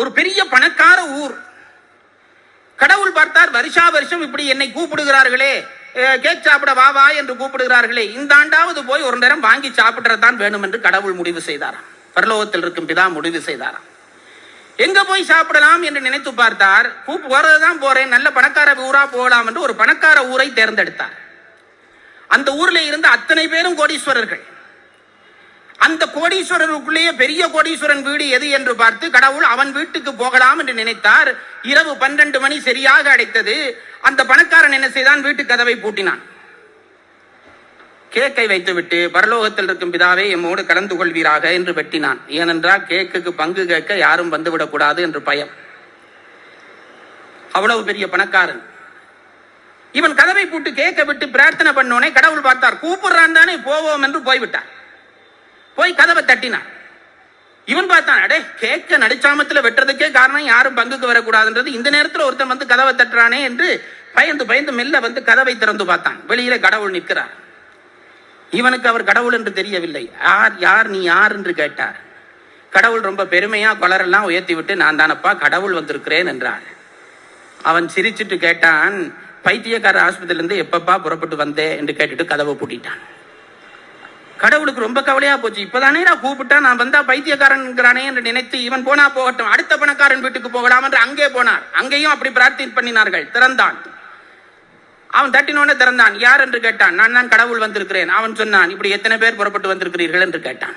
ஒரு பெரிய பணக்கார ஊர். கடவுள் பார்த்தார் வருஷா வருஷம் இப்படி என்னை கூப்பிடுகிறார்களே கேக் சாப்பிட வா வா என்று கூப்பிடுகிறார்களே இந்த ஆண்டாவது போய் ஒரு நேரம் வாங்கி சாப்பிடறதான் வேணும் என்று கடவுள் முடிவு செய்தாராம். பரலோகத்தில் இருக்கும் பிதா முடிவு செய்தாராம். எங்க போய் சாப்பிடலாம்? என்று நினைத்து பார்த்தார். கூப்பு போறதுதான் போறேன் நல்ல பணக்கார ஊரா போகலாம் என்று ஒரு பணக்கார ஊரை தேர்ந்தெடுத்தார். அந்த ஊர்ல இருந்த அத்தனை பேரும் கோடீஸ்வரர்கள். அந்த கோடீஸ்வரருக்குள்ளேயே பெரிய கோடீஸ்வரன் வீடு எது என்று பார்த்து கடவுள் அவன் வீட்டுக்கு போகலாம் என்று நினைத்தார். இரவு பன்னிரண்டு மணி சரியாக அடைத்தது. அந்த பணக்காரன் என்ன செய்தான்? வீட்டு கதவை பூட்டினான். கேக்கை வைத்துவிட்டு பரலோகத்தில் இருக்கும் பிதாவே எம்மோடு கலந்து கொள்வீராக என்று வெட்டினான். ஏனென்றால் கேக்குக்கு பங்கு கேட்க யாரும் வந்துவிடக்கூடாது என்று பயம். அவ்வளவு பெரிய பணக்காரன். இவன் கதவை பூட்டு கேட்க விட்டு பிரார்த்தனை பண்ணோனே கடவுள் பார்த்தார். கூப்பிடுறான் தானே போவோம் என்று போய்விட்டார். போய் கதவை தட்டினான் இவன் பார்த்தான் அடே கேட்க நடிச்சாமத்துல வெட்டுறதுக்கே காரணம் யாரும் பங்குக்கு வரக்கூடாதுன்றது. இந்த நேரத்துல ஒருத்தன் வந்து கதவை தட்டுறானே என்று பயந்து பயந்து மெல்ல வந்து கதவை திறந்து பார்த்தான். வெளியில கடவுள் நிற்கிறார். இவனுக்கு அவர் கடவுள் என்று தெரியவில்லை. யார் யார் நீ யார் என்று கேட்டார். கடவுள் ரொம்ப பெருமையா கொலரெல்லாம் உயர்த்தி விட்டு நான் தானப்பா கடவுள் வந்திருக்கிறேன் என்றார். அவன் சிரிச்சிட்டு கேட்டான் பைத்தியக்கார ஆஸ்பத்திரியிலிருந்து எப்பப்பா புறப்பட்டு வந்தே? என்று கேட்டுட்டு கதவை பூட்டிட்டான். கடவுளுக்கு ரொம்ப கவலையா போச்சு. இப்பதானே நான் கூப்பிட்டா நான் வந்தா பைத்தியக்காரன்கிறானே என்று நினைத்து இவன் போனா போகட்டும் அடுத்த பணக்காரன் வீட்டுக்கு போகலாம் என்று அங்கே போனார். அங்கேயும் அப்படி பிரார்த்தனை பண்ணினார்கள். திறந்தான். அவன் தட்டினோட திறந்தான். யார் என்று கேட்டான். நான் தான் கடவுள் வந்திருக்கிறேன். அவன் சொன்னான் இப்படி எத்தனை பேர் புறப்பட்டு வந்திருக்கிறீர்கள்? என்று கேட்டான்.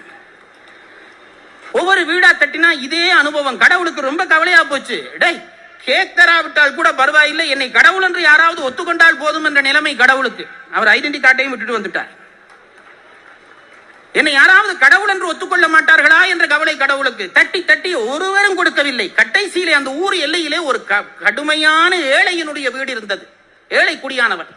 ஒவ்வொரு வீடா தட்டினா இதே அனுபவம். கடவுளுக்கு ரொம்ப கவலையா போச்சு. டேய் கேக் தராவிட்டால் கூட பரவாயில்லை. என்னை கடவுள் என்று யாராவது ஒத்துக்கொண்டால் போதும் என்ற நிலைமை கடவுளுக்கு. அவர் ஐடென்டி கார்டையும் விட்டுட்டு வந்துட்டார். என்னை யாராவது கடவுள் என்று ஒத்துக்கொள்ள மாட்டார்களா என்ற கவலை கடவுளுக்கு. தட்டி தட்டி ஒருவரும் கொடுக்கவில்லை. கட்டைசியிலே அந்த ஊர் எல்லையிலே ஒரு க- கடுமையான ஏழையினுடைய வீடு இருந்தது. ஏழை குடியானவன்.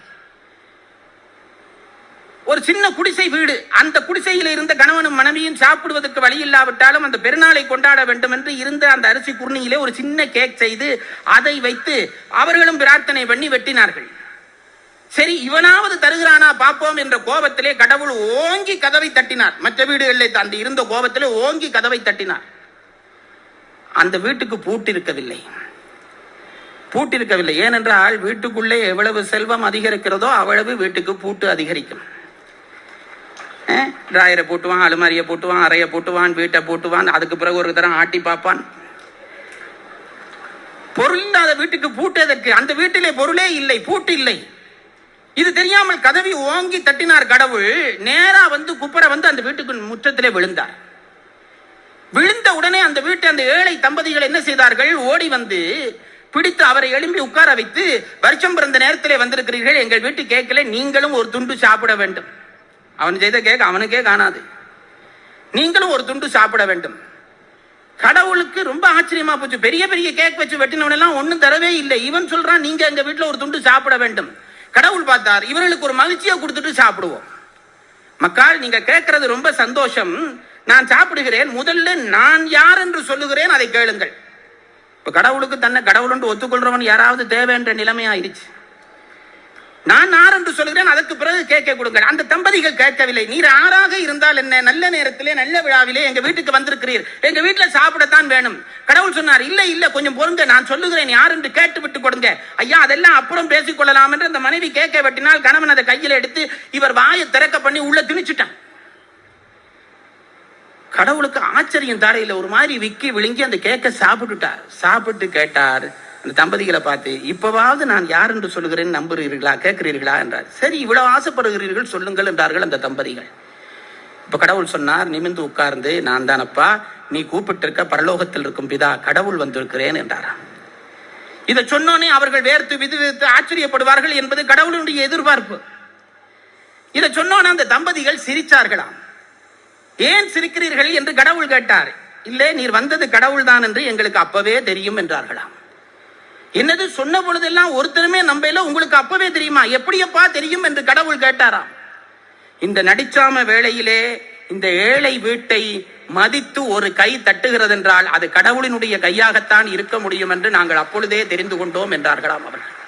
ஒரு சின்ன குடிசை வீடு. அந்த குடிசையில் இருந்த கணவனும் மனைவியும் சாப்பிடுவதற்கு வழி இல்லாவிட்டாலும் அந்த பெருநாளை கொண்டாட வேண்டும் என்று இருந்த அந்த அரிசி குர்ணியிலே ஒரு சின்ன கேக் செய்து அதை வைத்து அவர்களும் பிரார்த்தனை பண்ணி வெட்டினார்கள். சரி இவனாவது தருகிறானா பார்ப்போம் என்ற கோபத்திலே கடவுள் ஓங்கி கதவை தட்டினார். மற்ற வீடுகளில் அந்த இருந்த கோபத்திலே ஓங்கி கதவை தட்டினார். அந்த வீட்டுக்கு பூட்டிருக்கவில்லை. பூட்டிருக்கவில்லை. ஏனென்றால் வீட்டுக்குள்ளே எவ்வளவு செல்வம் அதிகரிக்கிறதோ அவ்வளவு வீட்டுக்கு பூட்டு அதிகரிக்கும். டிராயரை பூட்டுவான் அலுமாரியை பூட்டுவான் அறையை பூட்டுவான் வீட்டை பூட்டுவான் அதுக்கு பிறகு ஒரு தரம் ஆட்டி பார்ப்பான். பொருள் இல்லாத வீட்டுக்கு பூட்டு எதற்கு அந்த வீட்டிலே பொருளே இல்லை பூட்டு இல்லை. இது தெரியாமல் கதவி ஓங்கி தட்டினார் கடவுள். நேரா வந்து குப்பரை வந்து அந்த வீட்டுக்கு முற்றத்திலே விழுந்தார். விழுந்த உடனே அந்த வீட்டு அந்த ஏழை தம்பதிகள் என்ன செய்தார்கள்? ஓடி வந்து பிடித்து அவரை எழும்பி உட்கார வைத்து வருஷம் பிறந்த நேரத்திலே வந்திருக்கிறீர்கள் எங்கள் வீட்டு கேட்கல நீங்களும் ஒரு துண்டு சாப்பிட வேண்டும். அவன் செய்த கேட்க அவனுக்கே காணாது. நீங்களும் ஒரு துண்டு சாப்பிட வேண்டும். கடவுளுக்கு ரொம்ப ஆச்சரியமா போச்சு. பெரிய பெரிய கேக் வச்சு வெட்டினவனெல்லாம் ஒன்றும் தரவே இல்லை. இவன் சொல்றான் நீங்க எங்க வீட்டுல ஒரு துண்டு சாப்பிட வேண்டும். கடவுள் பார்த்தார் இவர்களுக்கு ஒரு மகிழ்ச்சியை கொடுத்துட்டு சாப்பிடுவோம். மக்கள் நீங்க கேட்கறது ரொம்ப சந்தோஷம். நான் சாப்பிடுகிறேன் முதல்ல நான் யார் என்று சொல்லுகிறேன் அதை கேளுங்கள். இப்ப கடவுளுக்கு தன்னை கடவுள் என்று ஒத்துக்கொள்றவன் யாராவது தேவை என்ற நிலைமையாயிருச்சு. நான் யார் என்று சொல்கிறேன் அதற்கு பிறகு கேட்க கொடுங்கள். அந்த தம்பதிகள் கேட்கவில்லை. நீர் ஆறாக இருந்தால் என்ன? நல்ல நேரத்திலே நல்ல விழாவிலே எங்க வீட்டுக்கு வந்திருக்கிறீர். எங்க வீட்டுல சாப்பிடத்தான் வேணும். கடவுள் சொன்னார் இல்லை இல்ல கொஞ்சம் பொருங்க நான் சொல்லுகிறேன் யார் என்று கேட்டு விட்டு கொடுங்க. ஐயா அதெல்லாம் அப்புறம் பேசிக் கொள்ளலாம் என்று அந்த மனைவி கேட்க வெட்டினால் கணவன் அதை கையில் எடுத்து இவர் வாயை திறக்க பண்ணி உள்ள திணிச்சுட்டான். கடவுளுக்கு ஆச்சரியம் தாரையில் ஒரு மாதிரி விக்கி விழுங்கி அந்த கேக்க சாப்பிட்டுட்டார். சாப்பிட்டு கேட்டார். அந்த தம்பதிகளை பார்த்து இப்பவாவது நான் யார் என்று சொல்லுகிறேன் நம்புகிறீர்களா? கேட்கிறீர்களா? என்றார். சரி இவ்வளவு ஆசைப்படுகிறீர்கள் சொல்லுங்கள் என்றார்கள் அந்த தம்பதிகள். இப்ப கடவுள் சொன்னார் நிமிர்ந்து உட்கார்ந்து நான் தானப்பா நீ கூப்பிட்டிருக்க பரலோகத்தில் இருக்கும் பிதா கடவுள் வந்திருக்கிறேன் என்றாராம். இதை சொன்னோனே அவர்கள் வேர்த்து விது வித்து ஆச்சரியப்படுவார்கள் என்பது கடவுளுடைய எதிர்பார்ப்பு. இதை சொன்னோனே அந்த தம்பதிகள் சிரிச்சார்களாம். ஏன் சிரிக்கிறீர்கள்? என்று கடவுள் கேட்டார். இல்லை நீர் வந்தது கடவுள் தான் என்று எங்களுக்கு அப்பவே தெரியும் என்றார்களாம். என்னது சொன்ன பொழுதெல்லாம் ஒருத்தருமே நம்பையில உங்களுக்கு அப்பவே தெரியுமா? எப்படியப்பா தெரியும் என்று கடவுள் கேட்டாராம். இந்த நடிச்சாம வேளையிலே இந்த ஏழை வீட்டை மதித்து ஒரு கை தட்டுகிறது என்றால் அது கடவுளினுடைய கையாகத்தான் இருக்க முடியும் என்று நாங்கள் அப்பொழுதே தெரிந்து கொண்டோம் என்றார்களாம் அவர்கள்.